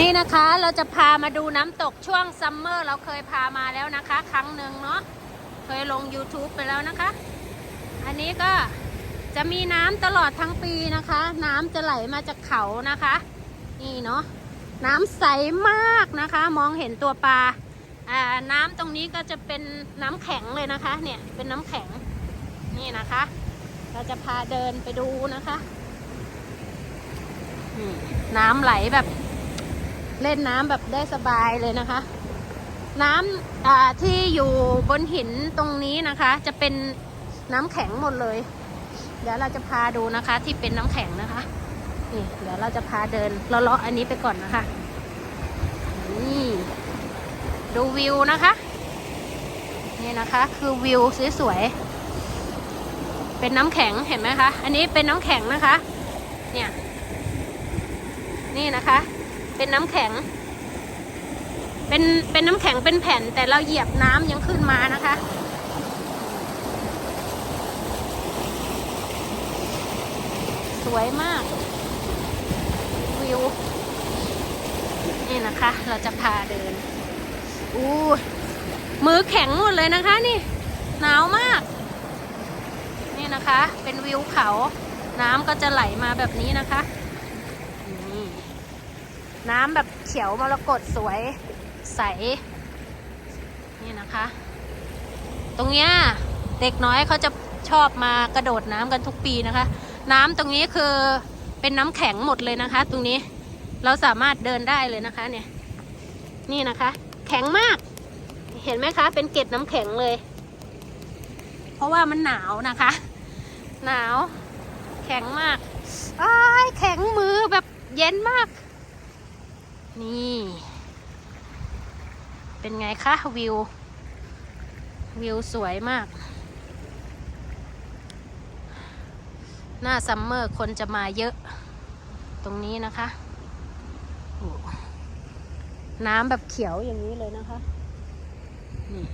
นี่นะคะเราจะพามาดูน้ำตกช่วงซัมเมอร์เราเคยพามาแล้วนะคะ ครั้งหนึ่งเนาะเคยลง YouTube ไปแล้วนะคะ อันนี้ก็จะมีน้ำตลอดทั้งปีนะคะ น้ำจะไหลมาจากเขานะคะ นี่เนาะน้ำใสมากนะคะ มองเห็นตัวปลาอ่าน้ำตรงนี้ก็จะเป็นน้ำแข็งเลยนะคะ เนี่ยเป็นน้ำแข็งนี่นะคะ เราจะพาเดินไปดูนะคะน้ำไหลแบบ เล่นน้ำแบบได้สบายเลยนะคะ น้ำที่อยู่บนหินตรงนี้นะคะ จะเป็นน้ำแข็งหมดเลย เดี๋ยวเราจะพาดูนะคะที่เป็นน้ำแข็งนะคะนี่เดี๋ยวเราจะพาเดินเลาะๆอันนี้ไปก่อนนะคะนี่ดูวิวนะคะ นี่นะคะคือวิวสวยๆเป็นน้ำแข็งเห็นไหมคะ อันนี้เป็นน้ำแข็งนะคะ เนี่ย นี่นะคะ เป็นน้ำแข็ง เป็นเป็นน้ำแข็งเป็นแผ่นแต่เราเหยียบน้ำยังขึ้นมานะคะ สวยมาก วิว นี่นะคะ เราจะพาเดินอู้มือแข็งหมดเลยนะคะนี่ หนาวมาก นี่นะคะ เป็นวิวเขา น้ำก็จะไหลมาแบบนี้นะคะ น้ำแบบเขียวมรกตสวยใส นี่นะคะ ตรงเนี้ยเด็กน้อยเขาจะชอบมากระโดดน้ำกันทุกปีนะคะ น้ำตรงนี้คือเป็นน้ำแข็งหมดเลยนะคะ ตรงนี้เราสามารถเดินได้เลยนะคะเนี่ย นี่นะคะ แข็งมาก เห็นไหมคะ เป็นเกล็ดน้ำแข็งเลย เพราะว่ามันหนาวนะคะ หนาว แข็งมากอ้ายแข็งมือแบบเย็นมาก นี่ เป็นไงคะวิว วิวสวยมาก หน้าซัมเมอร์คนจะมาเยอะ ตรงนี้นะคะ น้ำแบบเขียวอย่างนี้เลยนะคะ นี่